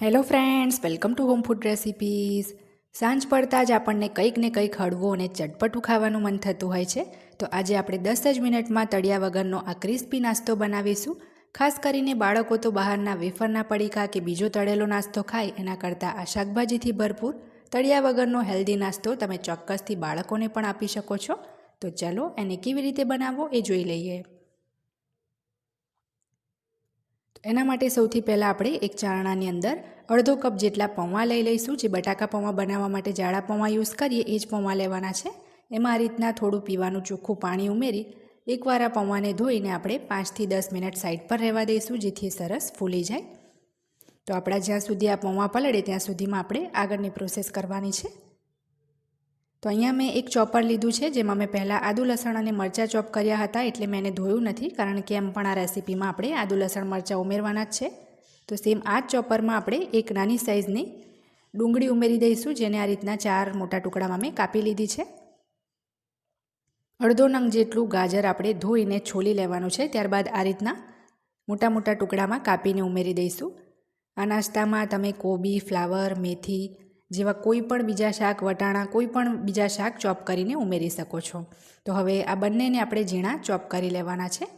Hello friends welcome to home food recipes સાંજ પડતાં જ આપણને કંઈક ને કંઈક હળવું અને ચટપટું ખાવાનું મન થતું હોય છે. તો આજે આપણે દસ જ મિનિટમાં તળિયા વગરનો આ ક્રિસ્પી નાસ્તો બનાવીશું. ખાસ કરીને બાળકો તો બહારના વેફરના પડીકા કે બીજો તળેલો નાસ્તો ખાય, એના કરતાં આ શાકભાજીથી ભરપૂર તળિયા વગરનો હેલ્ધી નાસ્તો તમે ચોક્કસથી બાળકોને પણ આપી શકો છો. તો ચાલો એને કેવી રીતે બનાવવો એ જોઈ લઈએ. એના માટે સૌથી પહેલાં આપણે એક ચારણાની અંદર અડધો કપ જેટલા પૌવા લઈ લઈશું. જે બટાકા પૌવા બનાવવા માટે જાડા પૌવા યુઝ કરીએ, એ જ પૌવા લેવાના છે. એમાં આ રીતના થોડું પીવાનું ચોખ્ખું પાણી ઉમેરી એકવાર આ પૌવાને ધોઈને આપણે પાંચથી દસ મિનિટ સાઈડ પર રહેવા દઈશું, જેથી સરસ ફૂલી જાય. તો આપણા જ્યાં સુધી આ પૌવા પલળે, ત્યાં સુધીમાં આપણે આગળની પ્રોસેસ કરવાની છે. તો અહીંયા મેં એક ચોપર લીધું છે, જેમાં મેં પહેલાં આદુ લસણ અને મરચાં ચોપ કર્યા હતા, એટલે મેં એને ધોયું નથી, કારણ કે એમ પણ આ રેસીપીમાં આપણે આદુ લસણ, મરચાં ઉમેરવાના જ છે. તો સેમ આ જ ચોપરમાં આપણે એક નાની સાઇઝની ડુંગળી ઉમેરી દઈશું, જેને આ રીતના ચાર મોટા ટુકડામાં મેં કાપી લીધી છે. અડધો નંગ જેટલું ગાજર આપણે ધોઈને છોલી લેવાનું છે, ત્યારબાદ આ રીતના મોટા મોટા ટુકડામાં કાપીને ઉમેરી દઈશું. આ નાસ્તામાં તમે કોબી, ફ્લાવર, મેથી જેવા કોઈ પણ બીજા શાક, વટાણા, કોઈ પણ બીજા શાક ચોપ કરીને ઉમેરી શકો છો. તો હવે આ બંનેને આપણે ઝીણા ચોપ કરી લેવાના છે.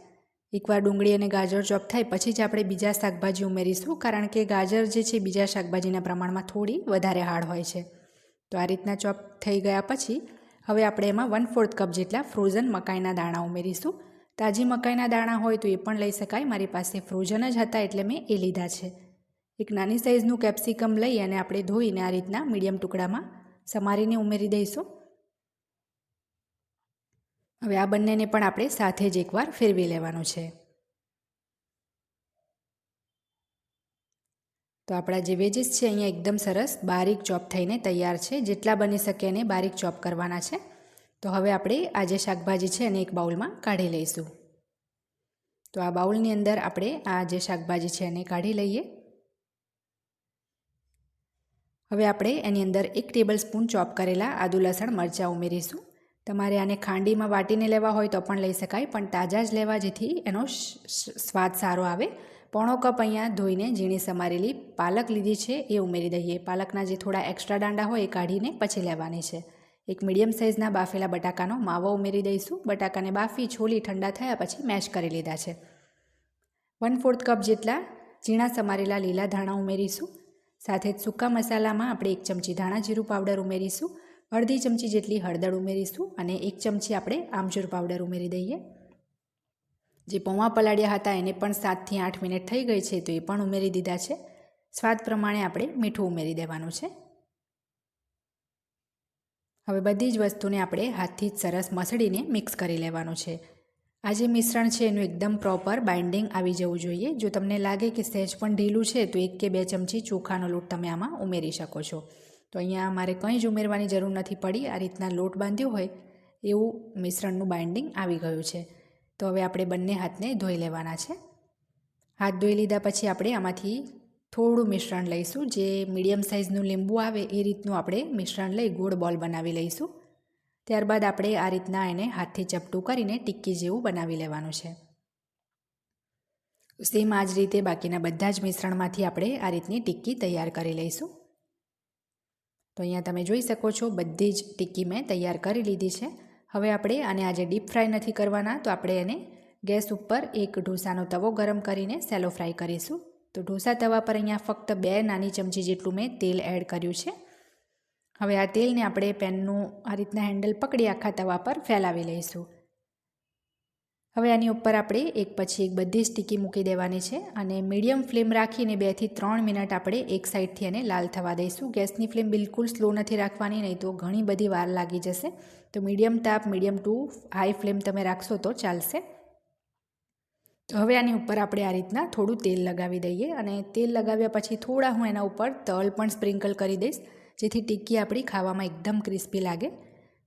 એકવાર ડુંગળી અને ગાજર ચોપ થાય પછી જ આપણે બીજા શાકભાજી ઉમેરીશું, કારણ કે ગાજર જે છે બીજા શાકભાજીના પ્રમાણમાં થોડી વધારે હાર્ડ હોય છે. તો આ રીતના ચોપ થઈ ગયા પછી હવે આપણે એમાં વન ફોર્થ કપ જેટલા ફ્રોઝન મકાઈના દાણા ઉમેરીશું. તાજી મકાઈના દાણા હોય તો એ પણ લઈ શકાય. મારી પાસે ફ્રોઝન જ હતા એટલે મેં એ લીધા છે. એક નાની સાઇઝનું કેપ્સિકમ લઈ અને આપણે ધોઈને આ રીતના મીડિયમ ટુકડામાં સમારીને ઉમેરી દઈશું. હવે આ બંનેને પણ આપણે સાથે જ એકવાર ફેરવી લેવાનું છે. તો આપણા જે વેજીસ છે, અહીંયા એકદમ સરસ બારીક ચોપ થઈને તૈયાર છે. જેટલા બની શકે એને બારીક ચોપ કરવાના છે. તો હવે આપણે આ જે શાકભાજી છે એને એક બાઉલમાં કાઢી લઈશું. તો આ બાઉલની અંદર આપણે આ જે શાકભાજી છે એને કાઢી લઈએ. હવે આપણે એની અંદર એક ટેબલ સ્પૂન ચોપ કરેલા આદુ લસણ, મરચાં ઉમેરીશું. તમારે આને ખાંડીમાં વાટીને લેવા હોય તો પણ લઈ શકાય, પણ તાજા જ લેવા જેથી એનો સ્વાદ સારો આવે. પોણો કપ અહીંયા ધોઈને ઝીણી સમારેલી પાલક લીધી છે, એ ઉમેરી દઈએ. પાલકના જે થોડા એક્સ્ટ્રા દાંડા હોય એ કાઢીને પછી લેવાની છે. એક મીડિયમ સાઇઝના બાફેલા બટાકાનો માવો ઉમેરી દઈશું. બટાકાને બાફી છોલી ઠંડા થયા પછી મેશ કરી લીધા છે. વન ફોર્થ કપ જેટલા ઝીણા સમારેલા લીલા ધાણા ઉમેરીશું. સાથે જ સૂકા મસાલામાં આપણે એક ચમચી ધાણા જીરું પાવડર ઉમેરીશું, અડધી ચમચી જેટલી હળદર ઉમેરીશું અને એક ચમચી આપણે આમચૂર પાવડર ઉમેરી દઈએ. જે પૌવા પલાળ્યા હતા એને પણ સાતથી આઠ મિનિટ થઈ ગઈ છે તો એ પણ ઉમેરી દીધા છે. સ્વાદ પ્રમાણે આપણે મીઠું ઉમેરી દેવાનું છે. હવે બધી જ વસ્તુને આપણે હાથથી જ સરસ મસળીને મિક્સ કરી લેવાનું છે. આ જે મિશ્રણ છે એનું એકદમ પ્રોપર બાઇન્ડિંગ આવી જવું જોઈએ. જો તમને લાગે કે સહેજ પણ ઢીલું છે, તો એક કે બે ચમચી ચોખાનો લોટ તમે આમાં ઉમેરી શકો છો. તો અહીંયા મારે કંઈ જ ઉમેરવાની જરૂર નથી પડી. આ રીતના લોટ બાંધ્યો હોય, એવું મિશ્રણનું બાઇન્ડિંગ આવી ગયું છે. તો હવે આપણે બંને હાથને ધોઈ લેવાના છે. હાથ ધોઈ લીધા પછી આપણે આમાંથી થોડું મિશ્રણ લઈશું. જે મીડિયમ સાઇઝનું લીંબુ આવે, એ રીતનું આપણે મિશ્રણ લઈ ગોળ બોલ બનાવી લઈશું. ત્યારબાદ આપણે આ રીતના એને હાથથી ચપટું કરીને ટિક્કી જેવું બનાવી લેવાનું છે. સેમ આ જ રીતે બાકીના બધા જ મિશ્રણમાંથી આપણે આ રીતની ટિક્કી તૈયાર કરી લઈશું. તો અહીંયા તમે જોઈ શકો છો બધી જ ટિક્કી મેં તૈયાર કરી લીધી છે. હવે આપણે આને આજે ડીપ ફ્રાય નથી કરવાના, તો આપણે એને ગેસ ઉપર એક ઢોસાનો તવો ગરમ કરીને સેલો ફ્રાય કરીશું. તો ઢોસા તવા પર અહીંયા ફક્ત બે નાની ચમચી જેટલું મેં તેલ એડ કર્યું છે. હવે આ તેલને આપણે પેનનું આ રીતના હેન્ડલ પકડી આખા તવા પર ફેલાવી લઈશું. હવે આની ઉપર આપણે એક પછી એક બધી જ ટીકી મૂકી દેવાની છે અને મીડિયમ ફ્લેમ રાખીને બેથી ત્રણ મિનિટ આપણે એક સાઈડથી એને લાલ થવા દઈશું. ગેસની ફ્લેમ બિલકુલ સ્લો નથી રાખવાની, નહીં તો ઘણી બધી વાર લાગી જશે. તો મીડિયમ તાપ, મીડિયમ ટુ, હાઈ ફ્લેમ તમે રાખશો તો ચાલશે. હવે આની ઉપર આપણે આ રીતના થોડું તેલ લગાવી દઈએ અને તેલ લગાવ્યા પછી થોડા હું એના ઉપર તલ પણ સ્પ્રિંકલ કરી દઈશ. જેથી ટિક્કી આપણી ખાવામાં એકદમ ક્રિસ્પી લાગે.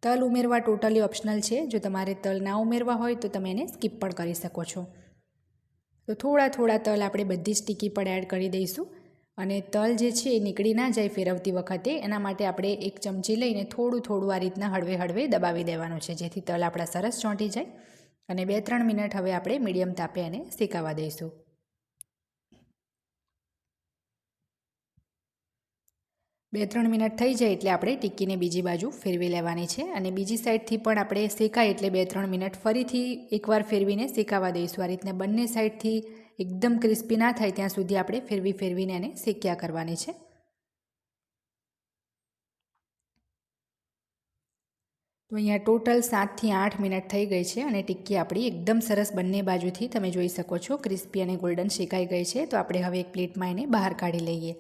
તલ ઉમેરવા ટોટલી ઓપ્શનલ છે. જો તમારે તલ ના ઉમેરવા હોય તો તમે એને સ્કીપ પણ કરી શકો છો. તો થોડા થોડા તલ આપણે બધી જ ટીકી પર એડ કરી દઈશું. અને તલ જે છે એ નીકળી ના જાય ફેરવતી વખતે, એના માટે આપણે એક ચમચી લઈને થોડું થોડું આ રીતના હળવે હળવે દબાવી દેવાનું છે, જેથી તલ આપણા સરસ ચોંટી જાય. અને બે ત્રણ મિનિટ હવે આપણે મીડિયમ તાપે એને શેકાવા દઈશું. બે ત્રણ મિનિટ થઈ જાય એટલે આપણે ટિક્કીને બીજી બાજુ ફેરવી લેવાની છે અને બીજી સાઈડથી પણ આપણે શેકાય એટલે બે ત્રણ મિનિટ ફરીથી એકવાર ફેરવીને શેકાવા દઈશું. આ રીતના બંને સાઈડથી એકદમ ક્રિસ્પી ના થાય ત્યાં સુધી આપણે ફેરવી ફેરવીને એને શેક્યા કરવાની છે. તો અહીંયા ટોટલ સાતથી આઠ મિનિટ થઈ ગઈ છે અને ટિક્કી આપણી એકદમ સરસ બંને બાજુથી તમે જોઈ શકો છો. ક્રિસ્પી અને ગોલ્ડન શેકાઈ ગઈ છે. તો આપણે હવે એક પ્લેટમાં એને બહાર કાઢી લઈએ.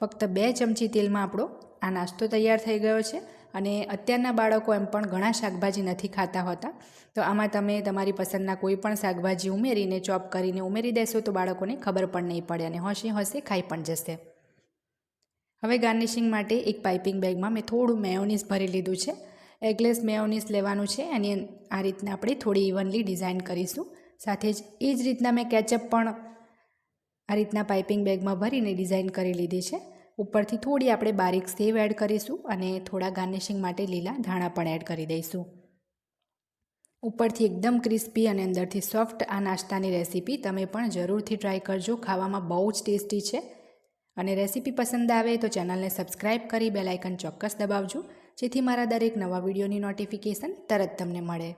ફક્ત બે ચમચી તેલમાં આપણો આ નાસ્તો તૈયાર થઈ ગયો છે અને અત્યારના બાળકો એમ પણ ઘણા શાકભાજી નથી ખાતા હોતા. તો આમાં તમે તમારી પસંદના કોઈ પણ શાકભાજી ઉમેરીને, ચોપ કરીને ઉમેરી દેશો તો બાળકોને ખબર પણ નહીં પડે અને હોશે હોશે ખાઈ પણ જશે. હવે ગાર્નિશિંગ માટે એક પાઇપિંગ બેગમાં મેં થોડું મેયોનીઝ ભરી લીધું છે. એગલેસ મેયોનીઝ લેવાનું છે અને આ રીતના આપણે થોડી ઇવનલી ડિઝાઇન કરીશું. સાથે જ એ જ રીતના મેં કેચઅપ પણ આ રીતના પાઇપિંગ બેગમાં ભરીને ડિઝાઇન કરી લીધી છે. ઉપરથી થોડી આપણે બારીક સેવ એડ કરીશું અને થોડા ગાર્નિશિંગ માટે લીલા ધાણા પણ એડ કરી દઈશું. ઉપરથી એકદમ ક્રિસ્પી અને અંદરથી સોફ્ટ આ નાસ્તાની રેસીપી તમે પણ જરૂરથી ટ્રાય કરજો. ખાવામાં બહુ જ ટેસ્ટી છે. અને રેસીપી પસંદ આવે તો ચેનલને સબસ્ક્રાઈબ કરી બેલાઇકન ચોક્કસ દબાવજો. જેથી મારા દરેક નવા વિડીયોની નોટિફિકેશન તરત તમને મળે.